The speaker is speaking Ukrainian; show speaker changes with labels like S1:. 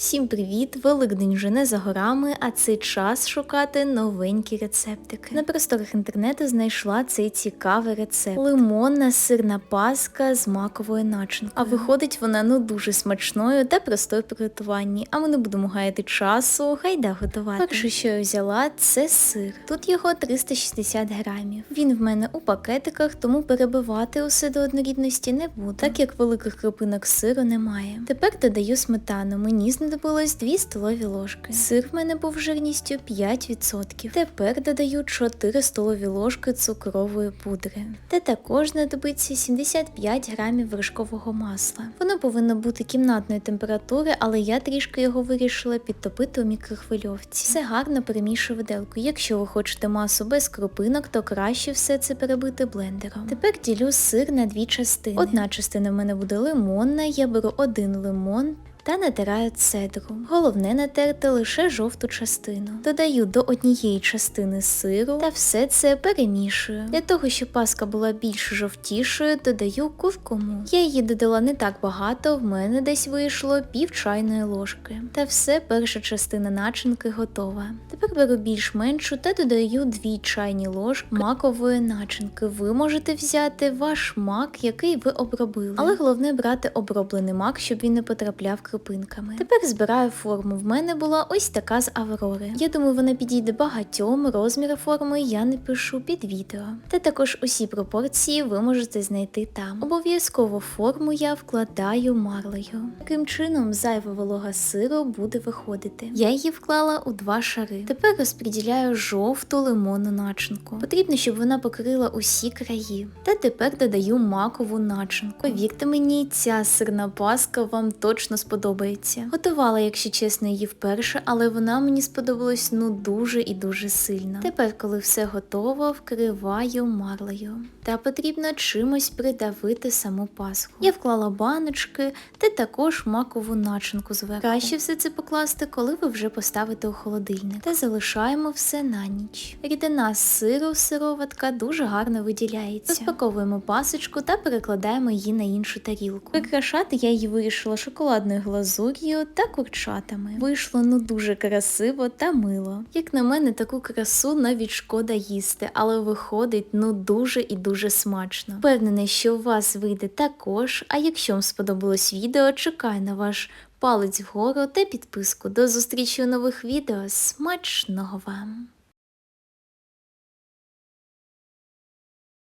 S1: Всім привіт! Великдень вже не за горами, а це час шукати новенькі рецептики. На просторах інтернету знайшла цей цікавий рецепт: лимонна сирна паска з маковою начинкою. А виходить вона ну дуже смачною та простою при готуванні. А ми не будемо гаяти часу, гайда готувати. Перше, що я взяла, це сир. Тут його 360 грамів. Він в мене у пакетиках, тому перебивати усе до однорідності не буду, так як великих крупинок сиру немає. Тепер додаю сметану. Мені знадобилось 2 столові ложки. Сир в мене був жирністю 5%. Тепер додаю 4 столові ложки цукрової пудри. Та також знадобиться 75 грамів вершкового масла. Воно повинно бути кімнатної температури, але я трішки його вирішила підтопити у мікрохвильовці. Все гарно перемішую виделкою. Якщо ви хочете масу без крупинок, то краще все це перебити блендером. Тепер ділю сир на дві частини. Одна частина в мене буде лимонна, я беру один лимон та натираю цедру. Головне натерти лише жовту частину. Додаю до однієї частини сиру та все це перемішую. Для того, щоб паска була більш жовтішою, додаю куркуму. Я її додала не так багато, в мене десь вийшло пів чайної ложки. Та все, перша частина начинки готова. Тепер беру більш меншу та додаю 2 чайні ложки макової начинки. Ви можете взяти ваш мак, який ви обробили. Але головне брати оброблений мак, щоб він не потрапляв крупинками. Тепер збираю форму. В мене була ось така з Аврори. Я думаю, вона підійде багатьом. Розміри форми я не пишу під відео. Та також усі пропорції ви можете знайти там. Обов'язково форму я вкладаю марлею. Таким чином, зайва волога сиру буде виходити. Я її вклала у два шари. Тепер розподіляю жовту лимонну начинку. Потрібно, щоб вона покрила усі краї. Та тепер додаю макову начинку. Повірте мені, ця сирна паска вам точно сподобається. Готувала, якщо чесно, її вперше, але вона мені сподобалась ну дуже і дуже сильно. Тепер, коли все готово, вкриваю марлею. Та потрібно чимось придавити саму пасху. Я вклала баночки та також макову начинку зверху. Краще все це покласти, коли ви вже поставите у холодильник. Та залишаємо все на ніч. Рідина з сиру сироватка дуже гарно виділяється. Розпаковуємо пасочку та перекладаємо її на іншу тарілку. Прикрашати я її вирішила шоколадною глазур'ю та курчатами. Вийшло ну дуже красиво та мило. Як на мене, таку красу навіть шкода їсти, але виходить ну дуже і дуже смачно. Впевнений, що у вас вийде також. А якщо вам сподобалось відео, чекаю на ваш палець вгору та підписку. До зустрічі у нових відео. Смачного вам!